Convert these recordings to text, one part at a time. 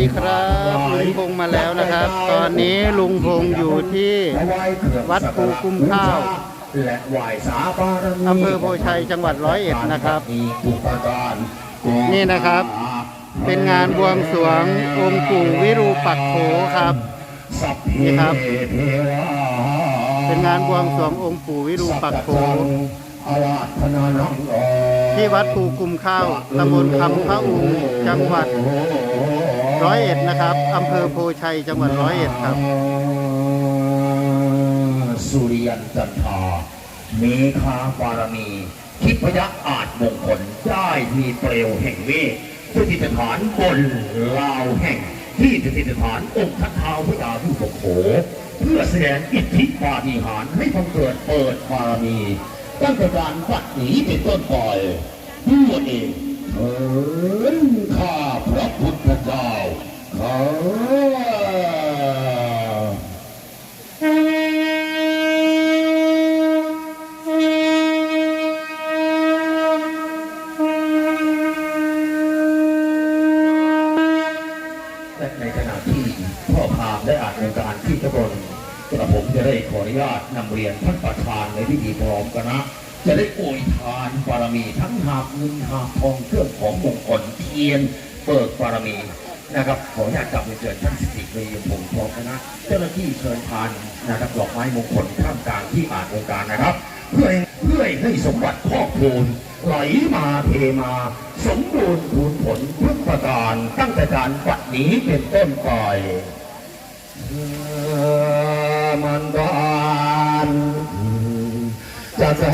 ดีครับลุงพงมาแล้วนะครับ ตอนนี้ลุงพงอยู่ที่วัดภูกุมข้าวอำเภอโพชัยจังหวัดร้อยเอ็ดนะครับ นี่นะครับ เป็นงานบวงสรวงองค์ปู่วิรูปักโขครับนี่ครับ เป็นงานบวงสรวงองค์ปู่วิรูปักโขที่วัดภูกุมข้าวตำบลคำพระอุงจังหวัด ร้อยเอ็ดนะครับอำเภอโพชัยจังหวัดร้อยเอ็ดครับ สุริยันจันทราเมฆาบารมีทิพยักษ์อาจมงคลได้มีเปลวแห่งเวทสถิตฐานบนลาวแห่ง ที่สถิตฐานองค์ทัท้าวพระยาผู้ปกโขเพื่อแสดงอิทธิปาฏิหาริย์ให้บังเกิดเปิดบารมีตั้งแต่การปัดหนีเป็นต้นไปด้วยเองเถินข้าพระพุทธเจ้า และในขณะที่พ่อพามได้อ่านในการที่ตะบนกระผมจะได้ขออนุญาตนำเรียนท่านประธานในพิธีพร้อมกันนะจะได้โอวยทานบารมีทั้งหาบเงินหาบทองเครื่องของมงคลเทียนเปิดบารมี นะครับขออนุญาตกลับไปเชิญท่านสิทธิเรียมผมพร้อมกันนะเจ้าหน้าที่เชิญทานนะครับดอกไม้มงคลท่ามกลางที่อ่านองค์การนะครับ เพื่อเพื่อให้สมบัติครอบครูนไหลมาเทมา สมบูรณ์คูณผลทุกประการตั้งแต่การปัดนี้เป็นต้นไปมันดานจะส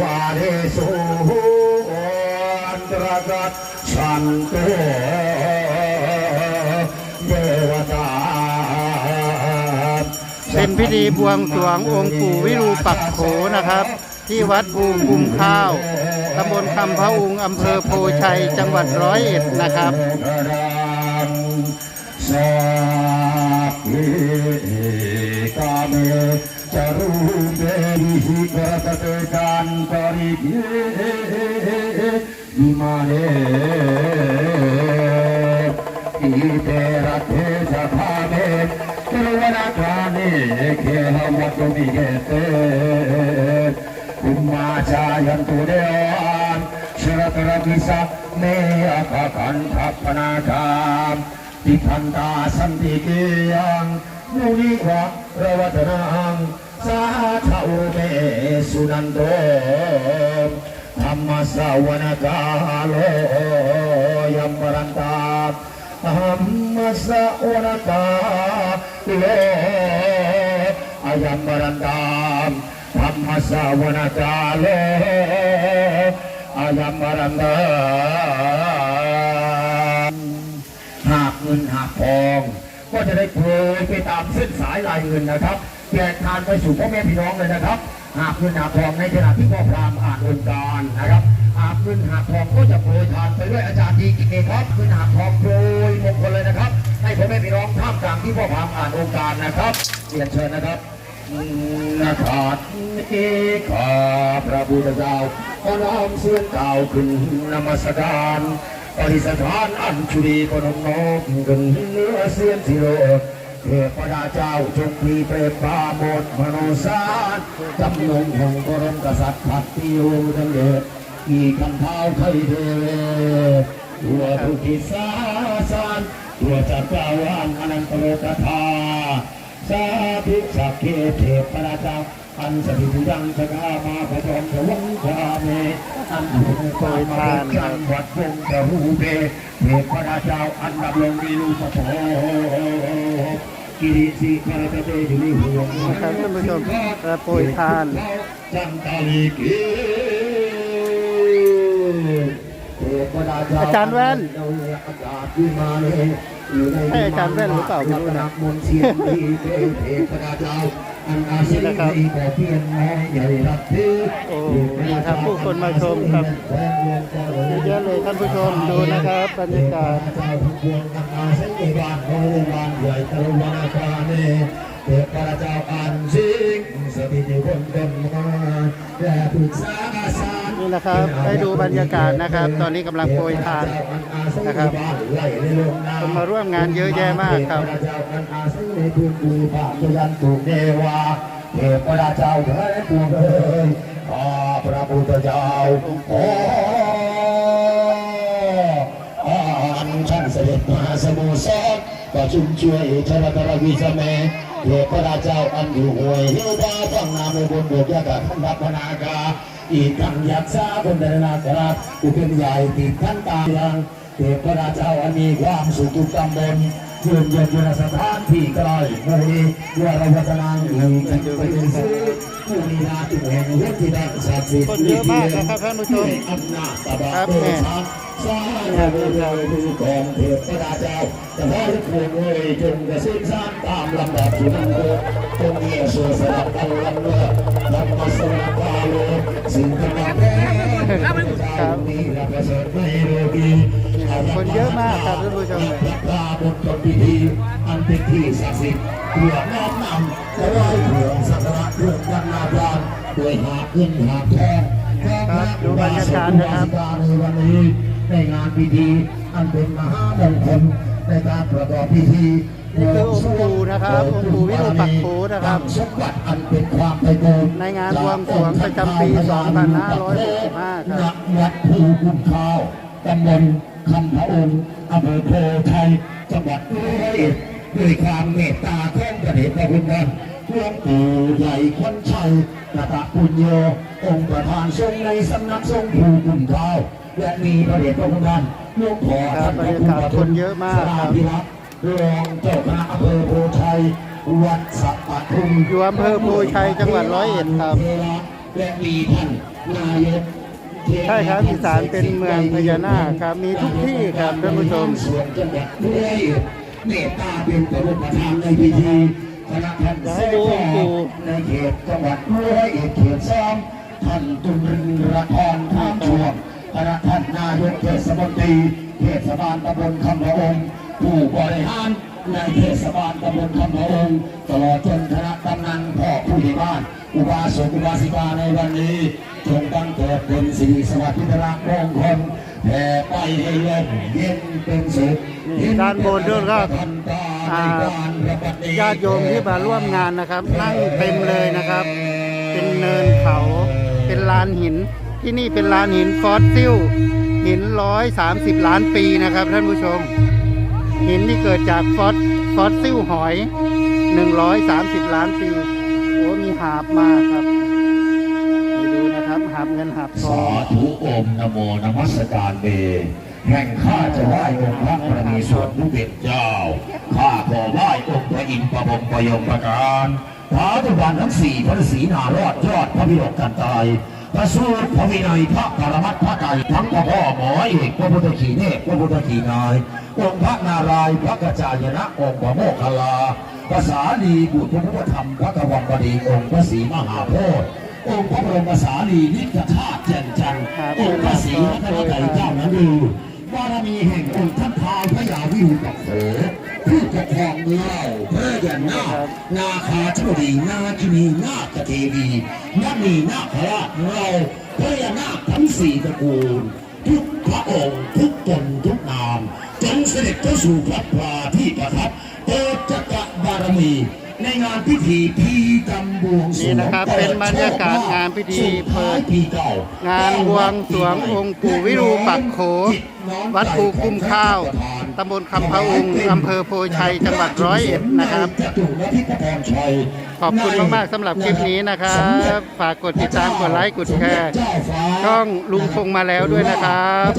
วาเดสุอันตรกัดชันโต เป็นพิธีบวงสรวงองค์ปู่วิรูปักโขนะครับ ที่วัดภูกุมข้าวตำบลคำพระอุงอำเภอโพชัยจังหวัดร้อยเอ็ดนะครับเพกาเมจารุเบริกรตเตกันตริเกอิมาเนอิเตระเทจาภาเม วนาการีเขียนมาตุมีเกตคุณมาชายันตุเดอนชรตระกิสะเมียกะคันทัพนาคามติทันตาสันติเกียงมุนีควาเรวตนาังสาธาอุเมสุนันโตธรรมสาวนกาโลยัมปรันตาธรรมสาวนกา santikiyang Munikwa rawatanang Saha ume sunanto Dhamma sawanakalo Yang merantap Dhamma sawanakalo Ayam merantap ธรรมสาวนาจาโลอายัมมรังเดหากเงินหากทอง ก็จะได้โปรยไปตามเส้นสายลายเงินนะครับแจกทานไปสู่พ่อแม่พี่น้องเลยนะครับ หากเงินหากทองในขณะที่พ่อพรามอ่านองค์การนะครับากเงินหากทองก็จะโปรยทานไปด้วยอาจารย์ดีกิเองครับเงินหากทองโปรยมงคลเลยนะครับ ให้พ่อแม่พี่น้องท่ามกลางที่พ่อพามอ่านองค์การนะครับเรียนเชิญนะครับนาคาเอกข้าพระพุทธเจ้าขอน้อมเสียงกล่าวขึ้นนมัสการปฏิสถานอัญชุรีก็น้อมน้อมขึ้นเนื้อเสียงสิโลกเทพดาเจ้าจงมีเปรตปาโมทมโนสารจำนงของบรมกษัตริย์พักติโยทั้งเดช กี่คำเท้าไทยเทเวตัวทุกิสาสารตัวจักรวาลอนันตโลกธาสาธุสักเกเทพราชาอันสถิตยังสกามาพระจอมสวงชาเมอันถูกปล่อยมาจังหวัดวงกระหูเบเทพราชาอันดำรงวิรุปโภกิริสิกรตเตจุลิหัวนท่านผู้ชมกระโปรยทานจันตาลีกี อาจารย์แว่นอากาศที่มาเลยอยู่ในให้อาจารย์แว่นหรือเปล่าไม่รู้นะมนต์เสียงดีเป็นเทพราชาอันอาศัยในบ่อเพียงน้อยใหญ่รับถือโอ้นี่ครับผู้คนมาชมครับเยอะเลยท่านผู้ชมดูนะครับบรรยากาศเจ้าทุกดวงอันอาศัยในบ้านโนบ้านใหญ่ตะวันอาคาเนเทพราชาอันสิงสถิตอยู่บนต้นไม้และปรึกษาอาสาร นี่นะครับให้ดูบรรยากาศนะครับ ตอนนี้กำลังโปรยทานนะครับคนมาร่วมงานเยอะแยะมากครับเทพเจ้ากันอาศัยในพื้นภูภาคยันตุเทวาเทพเจ้าเถิดปวงเอ้ยข้าพระพุทธเจ้าขออันท่านเสด็จมาสมุทรสอนก็ชุมช่วยชรตรวิสเมเทพเจ้าอันอยู่ห่วยเฮวดาฟังนามในบนบกยากาท่านรับพนากา อีกทั้งยักษ์ซาบนเดนนาคราชอุเป็นใหญ่ติดท่านตาลังเทพราชาอันมีความสุขทุกตำบลเพื่อนเยือนยนสถานที่ใกล้หมู่นี้ด้วยเราพัฒนาอยู่กันไปเป็นซื้อหมู่นี้นาจุแห่งเวทีดังศักดิ์สิทธิ์คนเยอะมากนะครับท่านผู้ชมอำนาจตบะครับโดแม่ชาสร้างเราเราดูกองเทพราชาแต่พอทุกคนเลยจงกระสิ้นสร้างตามลำดับสุนันโกจงเงียสวดสลับกันลำเลือธรรมสนา คนเยอะมากครับท่านผู้ชมราบนตนพิธีอันเป็นที่ศักดิ์สิทธิ์เพื่อน้อมนำและไหว้เพื่อสักการะเพื่อกันนาบานโดยหาเงินหาบทองครับดูบรรยากาศนะครับในวันนี้ในงานพิธีอันเป็นมหามงคลในการประกอบพิธี นี่คือองค์ปู่นะครับองค์ปู่วิรูปักโขนะครับสมบัติอันเป็นความไพบูรณ์ในงานบวงสรวงประจำปี 2565 ครับณวัดภูกุมข้าวตำบลคำพระองค์อำเภอโพไทยจังหวัดร้อยเอ็ดด้วยความเมตตาแท่งประเดชพระคุณท่านหลวงปู่ใหญ่คนชัยกตะปุญโยองค์ประธานทรงในสำนักทรงภูกุมข้าวและมีพระเดชพระคุณท่านหลวงพ่อครับท่านพระบรรยากาศคนเยอะมากครับส รพิรักษ์รองเจ้าคณะอำเภอโพชัย วัดสัปปะทุมอยู่อำเภอโพชัยจังหวัดร้อยเอ็ดครับและมีท่านนายกใช่ครับอีสานเป็นเมืองพญานาคครับมีทุกที่ครับท่านผู้ชมส่วนจังหวัดร้อยเอ็ดเมตตาเป็นประธานในพิธีคณะท่านอยากให้ดูองค์ปู่ในเขตจังหวัดร้อยเอ็ดเขตสองท่านตุลรินละครท่ามช่วงคณะท่านนายกเทศมนตรีเทศบาลตำบลคำพะองค์ ผู้บริหารในเทศบาลตำบลคำพะองค์ตลอดจนคณะกำนันพ่อผู้ใหญ่บ้าน อุบาสกอุบาสิกาในวันนี้จงตั้งเกิดเป็นสิริสวัสดิ์พิทรักมงคลแผ่ไปให้ลมเย็นเป็นสุขนี่ด้านบนด้วยก็อ่าญาติโยมที่มาร่วมงานนะครับ นั่งเต็มเลยนะครับ เป็นเนินเขาเป็นลานหิน ที่นี่เป็นลานหินฟอสซิลหินร้อยสามสิบล้านปีนะครับท่านผู้ชม หินที่เกิดจากฟอสฟอสซิลหอยหนึ่งร้อยสามสิบล้านปี โอ้มีหาบมาครับไปดูนะครับหาบเงินหาบทอสาธุอมนโมนมัสการเบแห่งข้าจะไหว้องค์พระปรมีส่วนผู้เป็นเจ้า ข้าขอไหว้องค์พระอินทร์ประบมประยมประการพระตุวันทั้งสี่พระศรีนารอดยอดพระพิโรกกันตาย พระสูตรพระวินัยพระปรมัตถ์พระไตรทั้งพระพ่อหมอเอกพระพุทธขีเนศพระพุทธขีนายองค์พระนารายพระกจายนะองค์พระโมคคัลลาภาษาลีบุตรพระพุทธธรรมพระกวังบดีองค์พระศรีมหาโพธิ์องค์พระบรมสารีนิกธาตุแจ่มจันทร์องค์พระศรีรัตนตรัยเจ้านั้นดูบารมีแห่งองค์ท่านท้าพระยาวิรุปักโข ผู้ปกครองเล่าเพื่อนนาคนาคาธิบดีนาคินีนาคเทวีนามีนาคราชเราเพื่อนนาคทั้งสี่ตระกูลทุกพระองค์ทุกตนทุกนามจงเสด็จเข้าสู่พระพราที่ประทับเปิดจักรบารมี ในงานพิธีพีกรรมบวงสรวงนี่นะครับเป็นบรรยากาศงานพิธีเปิดปีเก่างานบวงสรวงองค์ปู่วิรูปักโข วัดภูคุ้มข้าวตำบลคำพะอุงอำเภอโพชัยจังหวัดร้อยเอ็ดนะครับจตุรพิธพรชัยขอบคุณมากๆสำหรับคลิปนี้นะครับ ฝากกดติดตามกดไลค์กดแชร์เจ้าฟ้าช่องลุงพงมาแล้วด้วยนะครับ